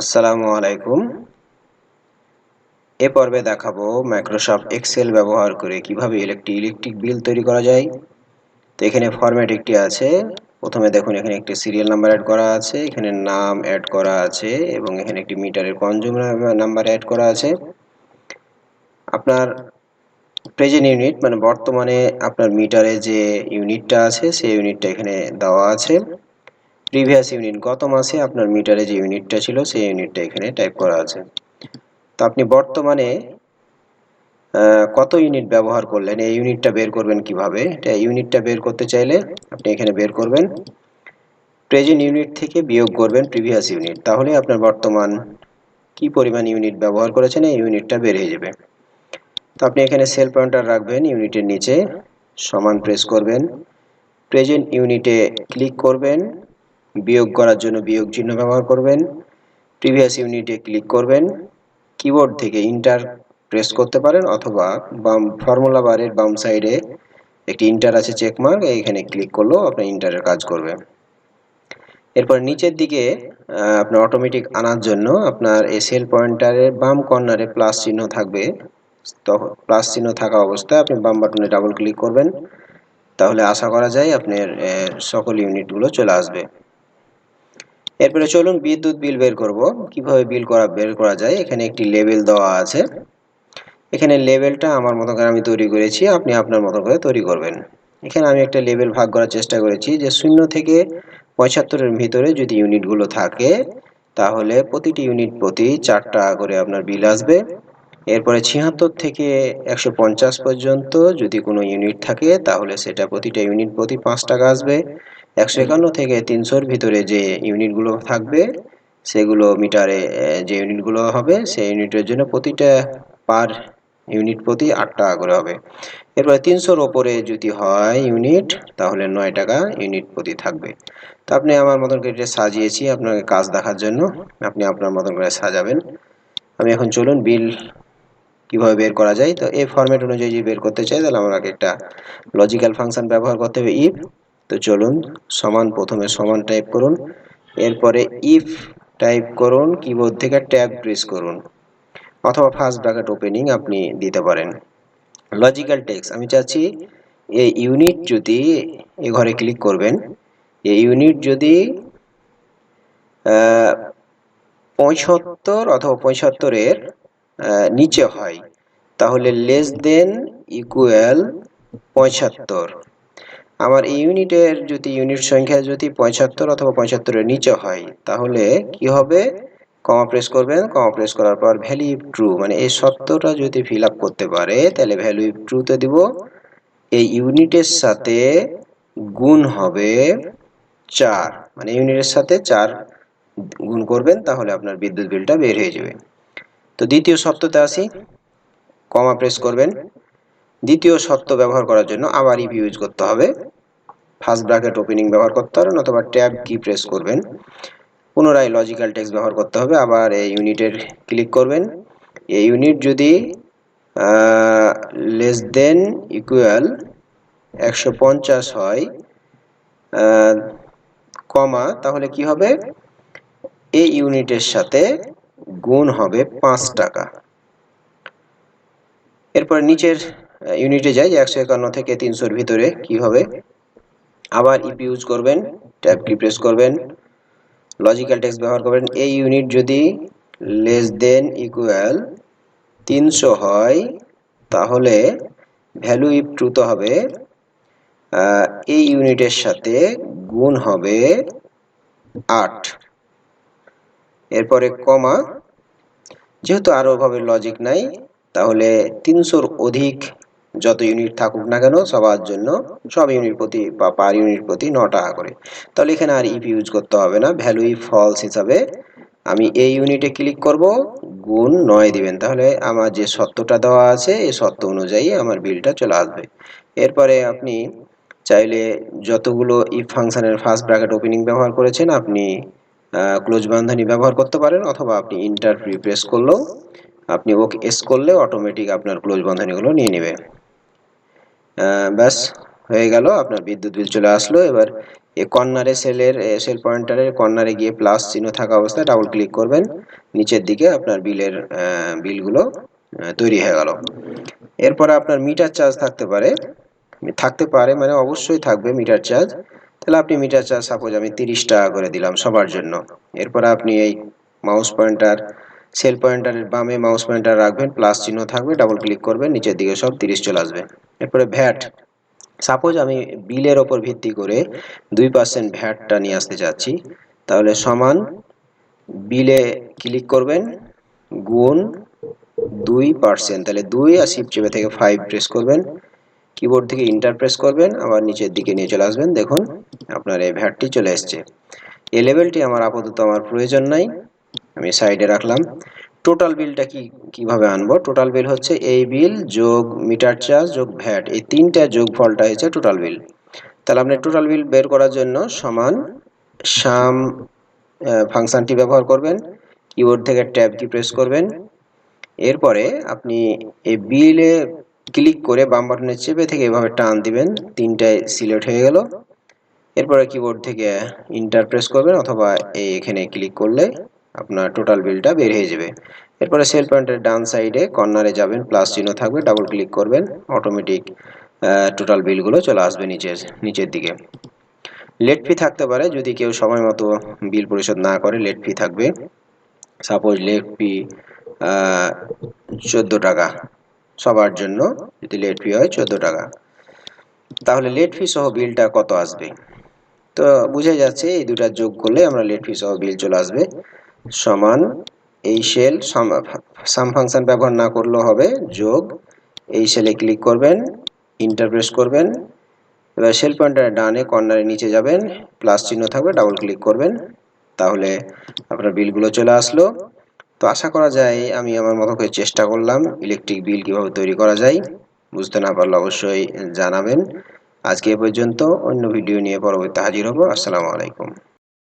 আসসালামু আলাইকুম। এ পর্বে দেখাবো মাইক্রোসফট এক্সেল ব্যবহার করে কীভাবে একটি ইলেকট্রিক বিল তৈরি করা যায়। তো এখানে ফরম্যাট একটি আছে। প্রথমে দেখুন, এখানে একটি সিরিয়াল নাম্বার অ্যাড করা আছে, এখানে নাম অ্যাড করা আছে এবং এখানে একটি মিটারের কনজিউমার নাম্বার অ্যাড করা আছে। আপনার প্রেজেন্ট ইউনিট মানে বর্তমানে আপনার মিটারে যে ইউনিটটা আছে, সেই ইউনিটটা এখানে দেওয়া আছে। প্রিভিয়াস ইউনিট গত মাসে আপনার মিটারে যে ইউনিটটা ছিল, সেই ইউনিটটা এখানে টাইপ করা আছে। তো আপনি বর্তমানে কত ইউনিট ব্যবহার করলেন? এই ইউনিটটা বের করবেন কীভাবে? এটা ইউনিটটা বের করতে চাইলে আপনি এখানে বের করবেন। প্রেজেন্ট ইউনিট থেকে বিয়োগ করবেন প্রিভিয়াস ইউনিট তাহলে আপনার বর্তমান কি পরিমাণ ইউনিট ব্যবহার করেছেন, এই ইউনিটটা বের হয়ে যাবে। তো আপনি এখানে সেল পয়েন্টার রাখবেন ইউনিটের নিচে সমান প্রেস করবেন। প্রেজেন্ট ইউনিটে ক্লিক করবেন। বিয়োগ করার জন্য বিয়োগ চিহ্ন ব্যবহার করবেন। প্রিভিয়াস ইউনিটে ক্লিক করবেন। কিবোর্ড থেকে ইন্টার প্রেস করতে পারেন অথবা বাম ফর্মুলা বারের বাম সাইডে একটি ইন্টার আছে চেকমার্ক এইখানে ক্লিক করলেও আপনার ইন্টারের কাজ করবে। এরপর নিচের দিকে আপনার অটোমেটিক আনার জন্য আপনার এই সেল পয়েন্টারের বাম কর্নারে প্লাস চিহ্ন থাকবে। তখন প্লাস চিহ্ন থাকা অবস্থায় আপনি বাম বাটনে ডাবল ক্লিক করবেন। তাহলে আশা করা যায় আপনার সকল ইউনিটগুলো চলে আসবে। এরপরে চলুন বিদ্যুৎ বিল বের করব। কীভাবে বিল করা বের করা যায়? এখানে একটি লেবেল দেওয়া আছে। এখানে লেবেলটা আমার মতো করে আমি তৈরি করেছি। আপনি আপনার মতো করে তৈরি করবেন। এখানে আমি একটা লেবেল ভাগ করার চেষ্টা করেছি যে শূন্য থেকে পঁচাত্তরের ভিতরে যদি ইউনিটগুলো থাকে, তাহলে প্রতিটি ইউনিট প্রতি চার টাকা করে আপনার বিল আসবে। এরপরে ছিয়াত্তর থেকে একশো পঞ্চাশ পর্যন্ত যদি কোনো ইউনিট থাকে, তাহলে সেটা প্রতিটা ইউনিট প্রতি পাঁচ টাকা আসবে। একশো একান্ন থেকে তিনশোর ভিতরে যে ইউনিটগুলো থাকবে, সেগুলো মিটারে যে ইউনিটগুলো হবে, সেই ইউনিটের জন্য প্রতিটা পার ইউনিট প্রতি আট টাকা করে হবে। এরপরে তিনশোর ওপরে যদি হয় ইউনিট, তাহলে নয় টাকা ইউনিট প্রতি থাকবে। তো আপনি আমার মতন করে এটা সাজিয়েছি আপনাকে কাজ দেখার জন্য। আপনি আপনার মতন করে সাজাবেন। আমি এখন চলুন বিল কীভাবে বের করা যায়। তো এই ফরম্যাট অনুযায়ী যদি বের করতে চাই, তাহলে আমাকে একটা লজিক্যাল ফাংশন ব্যবহার করতে হবে ইফ তো চলুন, সমান প্রথমে সমান টাইপ করুন। এরপরে ইফ টাইপ করুন কিবোর্ড থেকে ট্যাব প্রেস করুন। অথবা ফার্স্ট ব্র্যাকেট ওপেনিং আপনি দিতে পারেন। লজিক্যাল টেক্স আমি চাচ্ছি এই ইউনিট যদি এ ঘরে ক্লিক করবেন এই ইউনিট যদি পঁয়সত্তর অথবা পঁয়সত্তরের নিচে হয়, তাহলে লেস দেন ইকুয়াল পঁয়ষট্টর আমার এই ইউনিটের যদি ইউনিট সংখ্যা যদি পঁয়ষট্টর অথবা পঁয়ষট্টরের নিচে হয়, তাহলে কি হবে? কমা প্রেস করবেন কমা প্রেস করার পর ভ্যালু ইফ ট্রু মানে এই সত্যটা যদি ফিল করতে পারে, তাহলে ভ্যালু ইফ ট্রুতে দিব। এই ইউনিটের সাথে গুণ হবে চার মানে ইউনিটের সাথে চার গুণ করবেন, তাহলে আপনার বিদ্যুৎ বিলটা বের হয়ে যাবে। তো দ্বিতীয় সত্যতে আসি কমা প্রেস করবেন। দ্বিতীয় সত্য ব্যবহার করার জন্য আবার ইপ ইউজ করতে হবে। ফার্স্ট ব্র্যাকেট ওপেনিং ব্যবহার করতে পারেন অথবা ট্যাব কি প্রেস করবেন। পুনরায় লজিক্যাল টেক্সট ব্যবহার করতে হবে, আবার এই ইউনিটের ক্লিক করবেন। এই ইউনিট যদি লেস দেন ইকুয়াল একশো পঞ্চাশ হয় কমা, তাহলে কি হবে? এই ইউনিটের সাথে গুণ হবে পাঁচ টাকা। এরপর নিচের ইউনিটে যাই যে একশো একান্ন থেকে তিনশোর ভিতরে কি হবে আবার ইপি ইউজ করবেন ট্যাব কি প্রেস করবেন লজিক্যাল টেক্সট ব্যবহার করবেন। এই ইউনিট যদি লেস দেন ইকুয়াল তিনশো হয়, তাহলে ভ্যালু ইফ ট্রুতে হবে এই ইউনিটের সাথে গুণ হবে আট। এরপরে কমা যেহেতু আরও ভাবে লজিক নাই, তাহলে তিনশোর অধিক যত ইউনিট থাকুক না কেন সবার জন্য সব ইউনিট প্রতি বা পার ইউনিট প্রতি ন টাকা করে। তাহলে এখানে আর ইপি ইউজ করতে হবে না ভ্যালু ফলস হিসাবে আমি এই ইউনিটে ক্লিক করব, গুণ নয় দিবেন। তাহলে আমার যে সত্যটা দেওয়া আছে, এই সত্য অনুযায়ী আমার বিলটা চলে আসবে। এরপরে আপনি চাইলে যতগুলো ইফ ফাংশানের ফার্স্ট ব্র্যাকেট ওপেনিং ব্যবহার করেছেন, আপনি ক্লোজ বান্ধনী ব্যবহার করতে পারেন, অথবা আপনি ইন্টার প্রেস করলেও আপনি ওকে এস করলে অটোমেটিক আপনার ক্লোজ বন্ধনীগুলো নিয়ে নেবে। ব্যাস, হয়ে গেল। আপনার বিদ্যুৎ বিল চলে আসলো। এবার এই কর্নারে সেলের সেল পয়েন্টারের কর্নারে গিয়ে প্লাস চিহ্ন থাকা অবস্থায় ডাবল ক্লিক করবেন। নিচের দিকে আপনার বিলের বিলগুলো তৈরি হয়ে গেল। এরপরে আপনার মিটার চার্জ থাকতে পারে। থাকতে পারে মানে অবশ্যই থাকবে মিটার চার্জ। তাহলে আপনি মিটার চার্জ সাপোজ আমি তিরিশ টাকা করে দিলাম সবার জন্য। এরপরে আপনি এই মাউস পয়েন্টার, সেল পয়েন্টারের বামে মাউস পয়েন্টার রাখবেন। প্লাস চিহ্ন থাকবে ডাবল ক্লিক করবেন। নিচের দিকে সব তিরিশ চলে আসবে। এরপরে ভ্যাট। সাপোজ আমি বিলের ওপর ভিত্তি করে দুই পার্সেন্ট ভ্যাটটা নিয়ে আসতে চাচ্ছি তাহলে সমান বিলে ক্লিক করবেন, গুণ দুই পার্সেন্ট তাহলে দুই আর শিপ চেপে থেকে ফাইভ প্রেস করবেন কিবোর্ড থেকে ইন্টার প্রেস করবেন, আবার নিচের দিকে নিয়ে চলে আসবেন, দেখুন আপনার এই ভ্যাটটি চলে এসছে। এই লেভেলটি আমার আপাতত আমার প্রয়োজন নাই, আমি সাইডে রাখলাম। টোটাল বিলটা কি, কীভাবে আনব? টোটাল বিল হচ্ছে এই বিল যোগ মিটার চার্জ যোগ ভ্যাট এই তিনটা যোগ ফলটা হয়েছে টোটাল বিল তাহলে আপনি টোটাল বিল বের করার জন্য সমান সাম ফাংশনটি ব্যবহার করবেন কিবোর্ড থেকে ট্যাব কি প্রেস করবেন। এরপরে আপনি এই বিলে ক্লিক করে বাম বাটনে চেপে থেকে এভাবে টান দিবেন তিনটায় সিলেক্ট হয়ে গেল। এরপরে কিবোর্ড থেকে ইন্টার প্রেস করবেন অথবা এখানে ক্লিক করলে আপনার টোটাল বিলটা বের হয়ে যাবে। এরপরে সেল পয়েন্টের ডান সাইডে কর্নারে যাবেন প্লাস চিহ্ন থাকবে ডাবল ক্লিক করবেন অটোমেটিক টোটাল বিলগুলো চলে আসবে নিচের নিচের দিকে। লেট ফি থাকতে পারে, যদি কেউ সময় মতো বিল পরিশোধ না করে লেট ফি থাকবে। সাপোজ লেট ফি চোদ্দ টাকা, সবার জন্য যদি লেট ফি হয় চোদ্দ টাকা। তাহলে লেট ফি সহ বিলটা কত আসবে? তো বুঝে যাচ্ছে, এই দুটা যোগ করলে আমরা লেট ফি সহ বিল চলে আসবে। সমান এই সেল সাম ফাংশন ব্যবহার না করলেও হবে, যোগ এই সেলে ক্লিক করবেন ইন্টারপ্রেস করবেন, এবার সেল পয়েন্টার ডানে কর্নারে নিচে যাবেন প্লাস চিহ্ন থাকবে ডাবল ক্লিক করবেন, তাহলে আপনার বিলগুলো চলে আসলো। তো আশা করা যায় আমি আমার মতো করে চেষ্টা করলাম ইলেকট্রিক বিল কীভাবে তৈরি করা যায়, বুঝতে না পারলে অবশ্যই জানাবেন। আজকে এ পর্যন্ত, অন্য ভিডিও নিয়ে পরবর্তী হাজির হব, আসসালামু আলাইকুম।